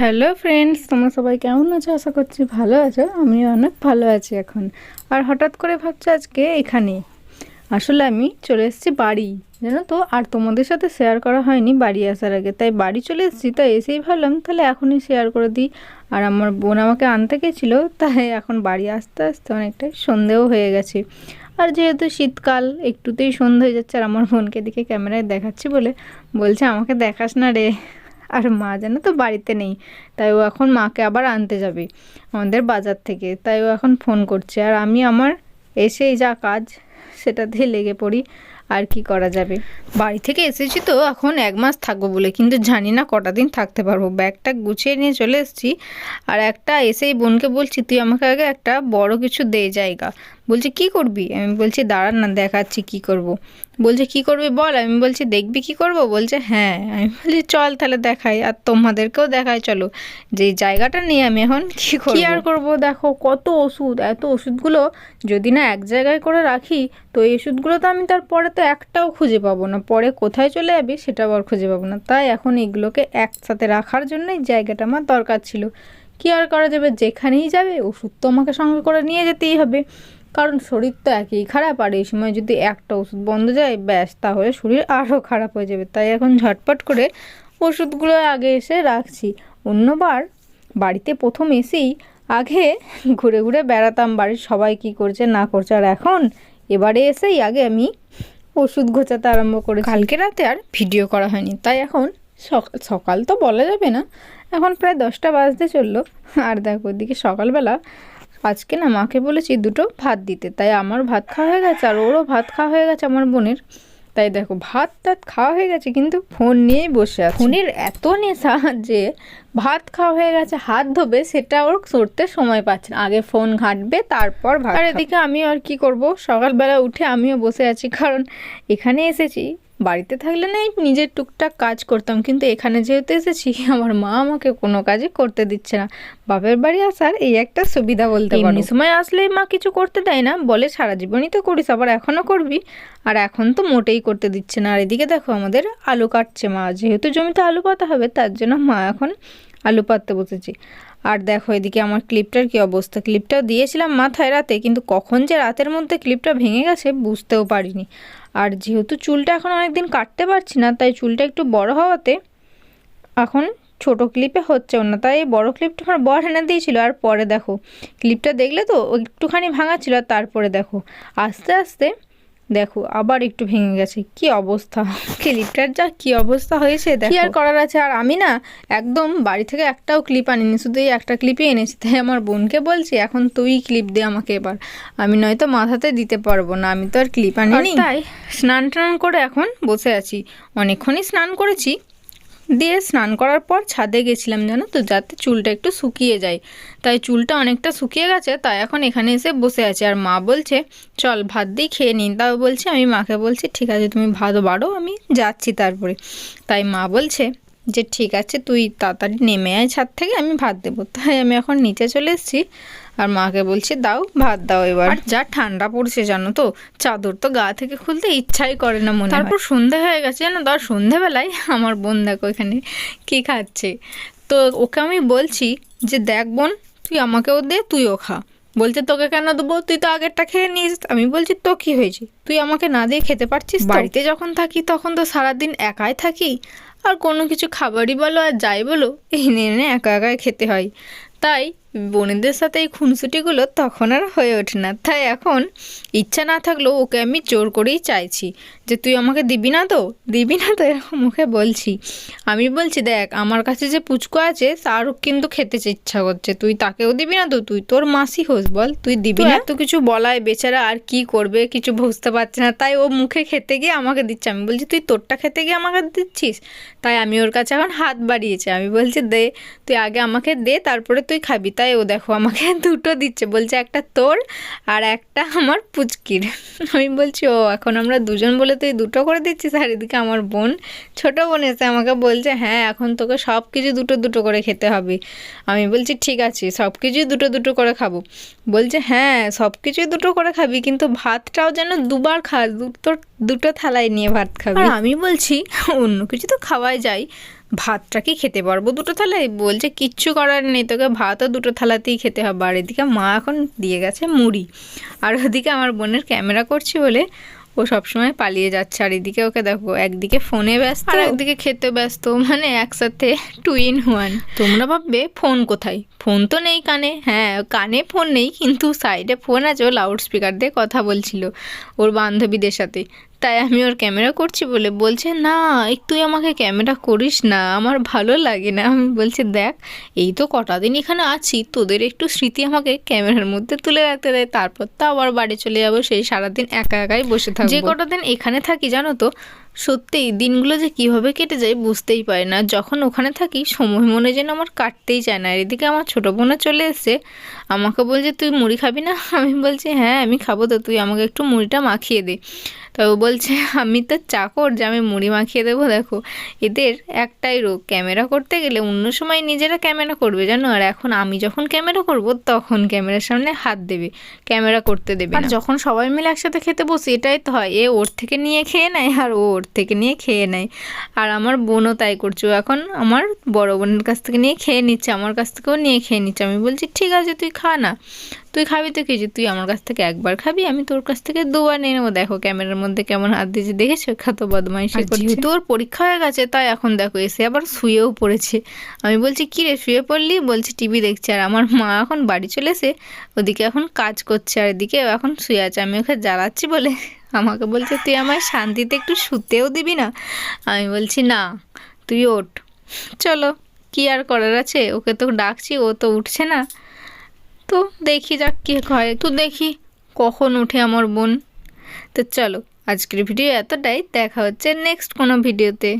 Hello friends, তোমরা সবাই কেমন আছো? আশা করছি ভালো আছো। আমি অনেক ভালো আছি এখন। আর হঠাৎ করে ভাবছি আজকে এখানে? আসলে আমি চলে এসেছি বাড়ি, জানো তো? আর তোমাদের সাথে শেয়ার করা হয়নি বাড়ি আসার আগে। তাই বাড়ি চলে এসেছি, তাই এসেই ভাবলাম তাহলে এখনই শেয়ার করে দিই। আর আমার বোন আমাকে আনতে গেছিল, তাই এখন বাড়ি আসতে আসতে অনেকটাই সন্ধেও হয়ে গেছে। আর যেহেতু শীতকাল, একটুতেই সন্ধে হয়ে যাচ্ছে, আর আমার বোনকে দিকে ক্যামেরায় দেখাচ্ছি বলে বলছে, আমাকে দেখাস না রে। আর মা যেন তো বাড়িতে নেই। তাই ও এখন মাকে আবার আনতে যাবে আমাদের বাজার থেকে। তাই ও এখন ফোন করছে। আর আমি আমার এসেই যা কাজ সেটাতে লেগে পড়ি। আর কি করা যাবে? বাড়ি থেকে এসেছি তো, এখন এক মাস থাকব বলে। কিন্তু জানি না কটা দিন থাকতে পারব। ব্যাগটা গুছিয়ে নিয়ে চলে এসেছি। আর একটা এসেই বোনকে বলছি, তুই আমাকে আগে একটা বড় কিছু দে জায়গা। বলছে কি করবি? আমি বলছি দাঁড়ান না দেখাচ্ছি কি করব। বলছে কি করবি বল? আমি বলছি দেখবি কি করব? বলছে হ্যাঁ। আমি বলছি চল তাহলে দেখাই আর তোমাদেরকেও দেখাই চলো। যে জায়গাটা নিয়ে আমি এখন কি কি আর করব? দেখো কত ওষুধ এত ওষুধগুলো যদি না এক জায়গায় করে রাখি তো এই ওষুধগুলো তো আমি তারপরে তো একটাও খুঁজে পাবো না। পরে কোথায় চলে যাবি সেটা আবার খুঁজে পাবো না। তাই এখন এগুলোকে একসাথে রাখার জন্যই জায়গাটা আমার দরকার ছিল। কি আর করা যাবে? যেখানেই যাবে ওষুধ তো আমাকে সঙ্গে করে নিয়ে যেতেই হবে। কারণ শরীর তো একই খারাপ, আর এই সময় যদি একটা ওষুধ বন্ধ যায়, ব্যাস, তাহলে শরীর আরও খারাপ হয়ে যাবে। তাই এখন ঝটপট করে ওষুধগুলো আগে এসে রাখছি। অন্যবার বাড়িতে প্রথম এসেই আগে ঘুরে ঘুরে বেড়াতাম, বাড়ির সবাই কি করছে, না করছে, আর এখন এবারে এসেই আগে আমি ওষুধ গোছাতে আরম্ভ করে কালকে রাতে আর ভিডিও করা হয়নি, তাই এখন সকাল তো বলা যাবে না, এখন প্রায় দশটা বাজতে চলল। আর দেখো, ওদিকে সকালবেলা আজকে না মাকে বলেছি দুটো ভাত দিতে তাই আমার ভাত খাওয়া হয়ে গেছে আর ওরও ভাত খাওয়া হয়ে গেছে আমার বোনের। তাই দেখো ভাত টাত খাওয়া হয়ে গেছে কিন্তু ফোন নিয়েই বসে আছে। ফোনের এত নেশা যে ভাত খাওয়া হয়ে গেছে হাত ধোবে সেটা ওর সরতে সময় পাচ্ছে না। আগে ফোন ঘাঁটবে তারপর ভাত আর এদিকে আমি আর কি করব? সকালবেলা উঠে আমিও বসে আছি কারণ এখানে এসেছি। বাড়িতে থাকলে না নিজের টুকটাক কাজ করতাম, কিন্তু এখানে যেহেতু এসেছি, আমার মা আমাকে কোনো কাজই করতে দিচ্ছে না। বাপের বাড়ি আসার এই একটা সুবিধা বলতে পারি। সময় আসলে মা কিছু করতে দেয় না, বলে সারা জীবনই তো করিস, আবার এখনও করবি। আর এখন তো মোটেই করতে দিচ্ছে না। আর এদিকে দেখো, আমাদের আলু কাটছে মা। যেহেতু জমিতে আলু পাতা হবে, তার জন্য মা এখন আলু পাততে বসেছি। আর দেখো এদিকে আমার ক্লিপটার কি অবস্থা? ক্লিপটাও দিয়েছিলাম মাথায় রাতে, কিন্তু কখন যে রাতের মধ্যে ক্লিপটা ভেঙে গেছে বুঝতেও পারিনি। আর যেহেতু চুলটা এখন অনেকদিন কাটতে পারছি না, তাই চুলটা একটু বড় হওয়াতে এখন ছোট ক্লিপে হচ্ছেও না, তাই বড় ক্লিপটা আমার বর এনে দিয়েছিল। আর পরে দেখো ক্লিপটা দেখলে তো একটুখানি ভাঙা ছিল আর তারপরে দেখো, আস্তে আস্তে দেখো আবার একটু ভেঙে গেছে। কি অবস্থা? ক্লিপটার যা কি অবস্থা হয়েছে কি আর করার আছে? আর আমি না একদম বাড়ি থেকে একটাও ক্লিপ আনিনি শুধু এই একটা ক্লিপই এনেছি। তাই আমার বোনকে বলছি এখন তুই ক্লিপ দে আমাকে এবার। আমি নয়তো মাথাতে দিতে পারব না আমি তো আর ক্লিপ আনিনি। তাই স্নান টান করে এখন বসে আছি। অনেকক্ষণই স্নান করেছি দিয়ে স্নান করার পর ছাদে গেছিলাম জানো তো, যাতে চুলটা একটু শুকিয়ে যায়। তাই চুলটা অনেকটা শুকিয়ে গেছে, তাই এখন এখানে এসে বসে আছে। আর মা বলছে, চল ভাত দিয়ে খেয়ে নিন তাও বলছে, আমি মাকে বলছি, ঠিক আছে, তুমি ভাত বাড়ো, আমি যাচ্ছি তারপরে। তাই মা বলছে যে ঠিক আছে তুই তাড়াতাড়ি নেমে আয় ছাদ থেকে আমি ভাত দেবো। তাই আমি এখন নিচে চলে এসেছি আর মাকে বলছি দাও ভাত দাও এবার। যা ঠান্ডা পড়ছে জানো তো চাদর তো গা থেকে খুলতে ইচ্ছাই করে না মনে তারপর সন্ধে হয়ে গেছে জানো তো আর সন্ধেবেলায় আমার বোন দেখো এখানে কী খাচ্ছে। তো ওকে আমি বলছি যে দেখ বোন তুই আমাকেও দে তুইও খা। বলছে তোকে কেন দেবো? তুই তো আগেরটা খেয়ে নিস। আমি বলছি তো কি হয়েছে? তুই আমাকে না দিয়ে খেতে পারছিস বাড়িতে যখন থাকি তখন তো সারাদিন একাই থাকি। আর কোনো কিছু খাবারই বলো আর যাই বলো, এনে এনে একা একাই খেতে হয়। তাই বোনেদের সাথে এই খুনসুটিগুলো তখন আর হয়ে ওঠে না। তাই এখন ইচ্ছা না থাকলেও ওকে আমি জোর করেই চাইছি যে তুই আমাকে দিবি না তো? দিবি না তো এরকম মুখে বলছি। আমি বলছি দেখ আমার কাছে যে পুচকু আছে তারও কিন্তু খেতে ইচ্ছা করছে। তুই তাকেও দিবি না তো? তুই তোর মাসি হোস বল। তুই দিবি না? এত কিছু বলায় বেচারা আর কি করবে? কিছু বুঝতে পারছে না। তাই ও মুখে খেতে গিয়ে আমাকে দিচ্ছে। আমি বলছি তুই তোরটা খেতে গিয়ে আমাকে দিচ্ছিস? তাই আমি ওর কাছে এখন হাত বাড়িয়েছি। আমি বলছি দে তুই আগে আমাকে দে তারপরে তুই খাবি। তাই ও দেখো আমাকে দুটো দিচ্ছে। বলছে, একটা তোর আর একটা আমার পুচকির। আমি বলছি, ও, এখন আমরা দুজন বলে তুই দুটো করে দিচ্ছিস? আর এদিকে আমার বোন, ছোটো বোন এসে আমাকে বলছে হ্যাঁ এখন তোকে সব কিছু দুটো দুটো করে খেতে হবে। আমি বলছি, ঠিক আছে, সব কিছুই দুটো দুটো করে খাব। বলছে হ্যাঁ সব কিছুই দুটো করে খাবি, কিন্তু ভাতটাও যেন দুবার খাস। দুটো দুটো থালায় নিয়ে ভাত খাবি। আমি বলছি, অন্য কিছু তো খাওয়াই যায়। ভাতটা কি খেতে পারব? দুটো থালায় বলছে কিচ্ছু করার নেই তোকে ভাতও দুটো থালাতেই খেতে হবে। আর এদিকে মা এখন দিয়ে গেছে মুড়ি। আর ওদিকে আমার বোনের ক্যামেরা করছি বলে ও সবসময় পালিয়ে যাচ্ছে। আর এদিকে ওকে দেখো একদিকে ফোনে ব্যস্ত আর একদিকে খেতে ব্যস্ত। মানে একসাথে টু ইন ওয়ান তোমরা ভাববে ফোন কোথায়? ফোন তো নেই কানে। হ্যাঁ কানে ফোন নেই কিন্তু সাইডে ফোন আছে। ও লাউড স্পিকার দিয়ে কথা বলছিল ওর বান্ধবীদের সাথে। তাই আমি ওর ক্যামেরা করছি বলে বলছে, না তুই আমাকে ক্যামেরা করিস না, আমার ভালো লাগে না। আমি বলছি, দেখ, এই তো কটা দিন এখানে আছি, তোদের একটু স্মৃতি আমাকে ক্যামেরার মধ্যে তুলে রাখতে দেয় তারপর তো আবার বাড়ি চলে যাব, সেই সারাদিন একা একাই বসে থাকব। যে কটা দিন এখানে থাকি, জানো তো সত্যিই দিনগুলো যে কীভাবে কেটে যায় বুঝতেই পারি না। যখন ওখানে থাকি, সময় মনে যেন আমার কাটতেই চায় না। এদিকে আমার ছোটো বোনা চলে এসে আমাকে বলছে, তুই মুড়ি খাবি না? আমি বলছি হ্যাঁ আমি খাব তো, তুই আমাকে একটু মুড়িটা মাখিয়ে দে। তো ও বলছে আমি তো চাকর যে আমি মুড়ি মাখিয়ে দেবো দেখো। এদের একটাই রোগ ক্যামেরা করতে গেলে অন্য সময় নিজেরা ক্যামেরা করবে জানো? আর এখন আমি যখন ক্যামেরা করব তখন ক্যামেরার সামনে হাত দেবে ক্যামেরা করতে দেবে আর যখন সবাই মিলে একসাথে খেতে বসি এটাই তো হয় এ ওর থেকে নিয়ে খেয়ে নেয় আর ও ওর থেকে নিয়ে খেয়ে নেয়। আর আমার বোনও তাই করছে এখন আমার বড় বোনের কাছ থেকে নিয়ে খেয়ে নিচ্ছে আমার কাছ থেকেও নিয়ে খেয়ে নিচ্ছে। আমি বলছি ঠিক আছে তুই খা না। তুই খাবি তো কিছু তুই আমার কাছ থেকে একবার খাবি আমি তোর কাছ থেকে দুবার নিয়ে নেব। দেখো ক্যামেরার মধ্যে কেমন হাত দিয়েছে দেখেছ খাতো বদমাইশি যেহেতু ওর পরীক্ষা হয়ে গেছে তাই এখন দেখো এসে আবার শুয়েও পড়েছে। আমি বলছি কি রে শুয়ে পড়লি? বলছি টিভি দেখছে। আর আমার মা এখন বাড়ি চলে এসে ওদিকে এখন কাজ করছে আর এদিকে এখন শুয়ে আছে। আমি ওকে জ্বালাচ্ছি বলে আমাকে বলছে তুই আমার শান্তিতে একটু শুতেও দিবি না? আমি বলছি না তুই ওঠ। চলো কি আর করার আছে? ওকে তো ডাকছি ও তো উঠছে না। তো দেখি যাক কী হয়। তো দেখি কখন উঠে আমার বোন। তো চলো, আজকের ভিডিও এতটাই। দেখা হচ্ছে নেক্সট কোনো ভিডিওতে।